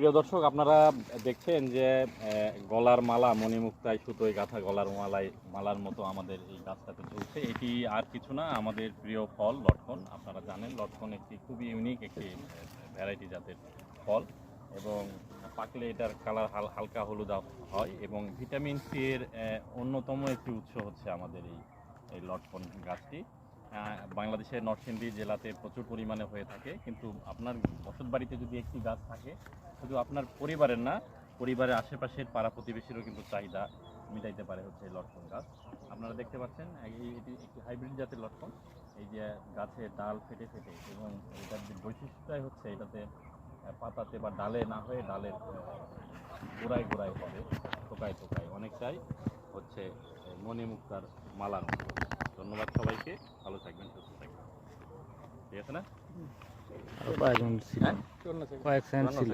প্রিয় দর্শক, আপনারা দেখছেন যে গলার মালা, মণিমুক্তায় সুতোয় গাঁথা গলার মালায়, মালার মতো আমাদের এই গাছটাতে চলছে। এটি আর কিছু না, আমাদের প্রিয় ফল, লটকন। আপনারা জানেন, লটকন একটি খুবই ইউনিক একটি ভ্যারাইটি জাতের ফল এবং পাকলে এটার কালার হাল, হালকা হলুদ হয় এবং ভিটামিন সি এর অন্যতম একটি উৎস হচ্ছে আমাদের এই এই লটকন গাছটি। বাংলাদেশের নরসিংদী জেলাতে প্রচুর পরিমাণে হয়ে থাকে। কিন্তু আপনার বসত বাড়িতে যদি একটি গাছ থাকে, শুধু আপনার পরিবারের না, পরিবারের আশেপাশের পাড়া প্রতিবেশীরও কিন্তু চাহিদা মিটাইতে পারে হচ্ছে লটকন গাছ। আপনারা দেখতে পাচ্ছেন এটি একটি হাইব্রিড জাতের লটকন। এই যে গাছে ডাল ফেটে ফেটে এবং এটার যে বৈশিষ্ট্যটাই হচ্ছে এটাতে পাতাতে বা ডালে না হয়ে ডালের গোড়ায় গোড়ায় পড়ে টোকায় টোকায় অনেকটাই হচ্ছে মণিমুক্তার মালার মতো। ধন্যবাদ সবাইকে। ভালো থাকবেন সুস্থ থাকবেন। ঠিক আছে না? কয়েকজন ছিল। হ্যাঁ? কয়েক ছিল।